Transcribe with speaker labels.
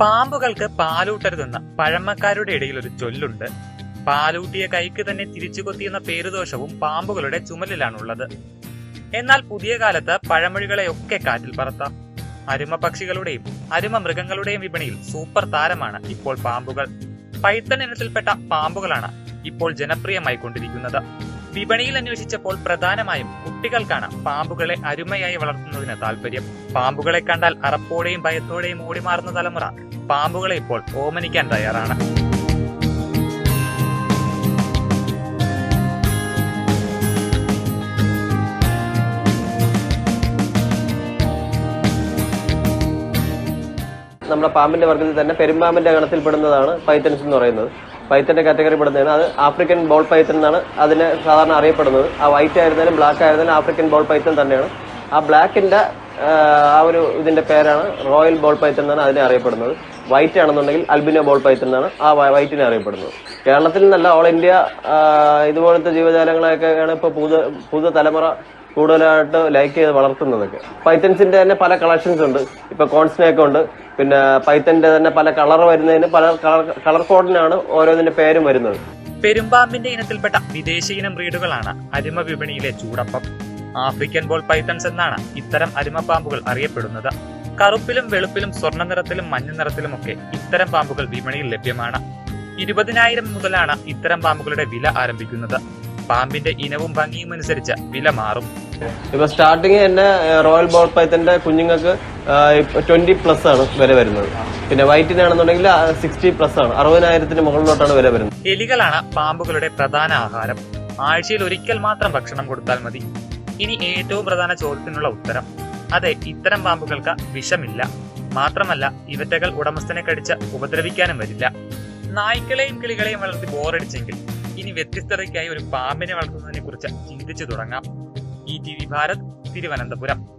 Speaker 1: പാമ്പുകൾക്ക് പാലൂട്ടരുതെന്ന പഴമക്കാരുടെ ഇടയിൽ ഒരു ചൊല്ലുണ്ട്. പാലൂട്ടിയ കൈക്ക് തന്നെ തിരിച്ചു കൊത്തിയെന്ന പേരുദോഷവും പാമ്പുകളുടെ ചുമലിലാണുള്ളത്. എന്നാൽ പുതിയ കാലത്ത് പഴമൊഴികളെയൊക്കെ കാറ്റിൽ പറത്താം. അരുമ പക്ഷികളുടെയും അരുമ മൃഗങ്ങളുടെയും വിപണിയിൽ സൂപ്പർ താരമാണ് ഇപ്പോൾ പാമ്പുകൾ. പൈത്തൺ ഇനത്തിൽപ്പെട്ട പാമ്പുകളാണ് ഇപ്പോൾ ജനപ്രിയമായി കൊണ്ടിരിക്കുന്നത് വിപണിയിൽ അന്വേഷിച്ചപ്പോൾ പ്രധാനമായും കുട്ടികൾക്കാണ് പാമ്പുകളെ അരുമയായി വളർത്തുന്നതിന് താല്പര്യം പാമ്പുകളെ കണ്ടാൽ അറപ്പോടെയും ഭയത്തോടെയും ഓടിമാറുന്ന തലമുറ പാമ്പുകളെ ഇപ്പോൾ ഓമനിക്കാൻ തയ്യാറാണ്.
Speaker 2: നമ്മുടെ പാമ്പിന്റെ വർഗത്തിൽ തന്നെ പെരുമ്പാമ്പിന്റെ ഗണത്തിൽ പെടുന്നതാണ് പൈത്തൻസ് എന്ന് പറയുന്നത്. പൈത്തന്റെ കാറ്റഗറി പെടുന്നതാണ് അത് ആഫ്രിക്കൻ ബോൾ പൈത്തൻ എന്നാണ് അതിനെ സാധാരണ അറിയപ്പെടുന്നത്. ആ വൈറ്റ് ആയിരുന്നാലും ബ്ലാക്ക് ആയിരുന്നാലും ആഫ്രിക്കൻ ബോൾ പൈത്തൻ തന്നെയാണ്. ആ ബ്ലാക്കിന്റെ ആ ഒരു ഇതിന്റെ പേരാണ് റോയൽ ബോൾ പൈത്തൻ എന്നാണ് അതിനെ അറിയപ്പെടുന്നത്. വൈറ്റ് ആണെന്നുണ്ടെങ്കിൽ അൽബിനോ ബോൾ പൈത്തൻ എന്നാണ് ആ വൈറ്റിനെ അറിയപ്പെടുന്നത്. കേരളത്തിൽ നിന്നല്ല ഓൾ ഇന്ത്യ ഇതുപോലത്തെ ജീവജാലങ്ങളെയൊക്കെയാണ് ഇപ്പോൾ പുതു പുതു തലമുറ കൂടുതലായിട്ട് ലൈക്ക് ചെയ്ത് വളർത്തുന്നതൊക്കെ. പൈത്തൻസിന്റെ തന്നെ പല കളക്ഷൻസ് ഉണ്ട്. ഇപ്പൊ കോൺസ്നേക്ക് ഉണ്ട്. പിന്നെ പൈത്തന്റെ തന്നെ പല കളർ വരുന്നതിന് പല കളർ കളർ കോഡിനാണ് ഓരോന്നിന്റെ പേരും വരുന്നത്.
Speaker 1: പെരുമ്പാമ്പിന്റെ ഇനത്തിൽപ്പെട്ട വിദേശ ഇനം ബ്രീഡുകളാണ് അരിമ വിപണിയിലെ ചൂടപ്പം. ആഫ്രിക്കൻ ബോൾ പൈത്തൺസ് എന്നാണ് ഇത്തരം അരിമ പാമ്പുകൾ അറിയപ്പെടുന്നത്. കറുപ്പിലും വെളുപ്പിലും സ്വർണ നിറത്തിലും മഞ്ഞ നിറത്തിലുമൊക്കെ ഇത്തരം പാമ്പുകൾ വിപണിയിൽ ലഭ്യമാണ്. ഇരുപതിനായിരം മുതലാണ് ഇത്തരം പാമ്പുകളുടെ വില ആരംഭിക്കുന്നത്. പാമ്പിന്റെ ഇനവും ഭംഗിയും അനുസരിച്ച് വില മാറും.
Speaker 2: ഇപ്പൊ സ്റ്റാർട്ടിങ് തന്നെ റോയൽ ബോൾ പൈത്തന്റെ കുഞ്ഞുങ്ങൾക്ക് ട്വന്റി പ്ലസ് ആണ് വില വരുന്നത്. പിന്നെ വൈറ്റിനാണെന്നുണ്ടെങ്കിൽ സിക്സ്റ്റി പ്ലസ് ആണ്. അറുപതിനായിരത്തിന് മുകളിലോട്ടാണ് വില വരുന്നത്.
Speaker 1: എലികളാണ് പാമ്പുകളുടെ പ്രധാന ആഹാരം. ആഴ്ചയിൽ ഒരിക്കൽ മാത്രം ഭക്ഷണം കൊടുത്താൽ മതി. ഇനി ഏറ്റവും പ്രധാന ചോദ്യത്തിനുള്ള ഉത്തരം. അതെ ഇത്തരം പാമ്പുകൾക്ക് വിഷമില്ല. മാത്രമല്ല ഇവറ്റകൾ ഉടമസ്ഥനെ കടിച്ച് ഉപദ്രവിക്കാനും വരില്ല. നായ്ക്കളെയും കിളികളെയും വളർത്തി ബോറടിച്ചെങ്കിൽ ഇനി വ്യത്യസ്തതയ്ക്കായി ഒരു പാമ്പിനെ വളർത്തുന്നതിനെ കുറിച്ച് ചിന്തിച്ചു തുടങ്ങാം. E T V Bharat Thiruvananthapuram.